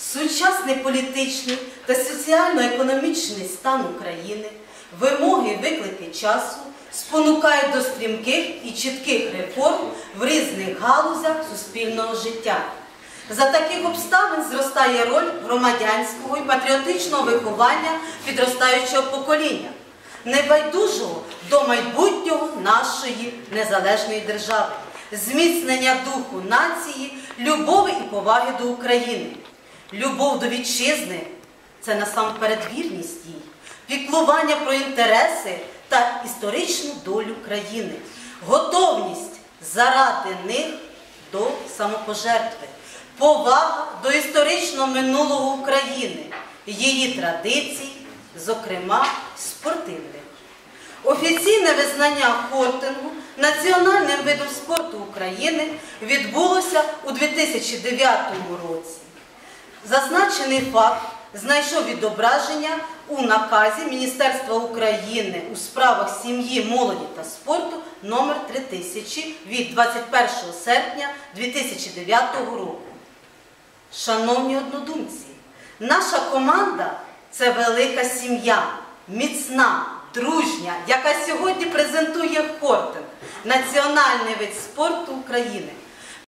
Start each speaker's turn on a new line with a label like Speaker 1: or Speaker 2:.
Speaker 1: Сучасний політичний та соціально-економічний стан України, вимоги виклики часу спонукають до стрімких і чітких реформ в різних галузях суспільного життя. За таких обставин зростає роль громадянського і патріотичного виховання підростаючого покоління, небайдужого до майбутнього нашої незалежної держави, зміцнення духу нації, любові і поваги до України. Любов до вітчизни це насамперед вірність їй, піклування про інтереси та історичну долю країни, готовність заради них до самопожертви, повага до історичного минулого України, її традицій, зокрема спортивних. Офіційне визнання хортингу національним видом спорту України відбулося у 2009 році. Зазначений факт знайшов відображення у наказі Міністерства України у справах сім'ї, молоді та спорту номер 3000 від 21 серпня 2009 року. Шановні однодумці, наша команда це велика сім'я, міцна, дружня, яка сьогодні презентує хортинг, національний вид спорту України.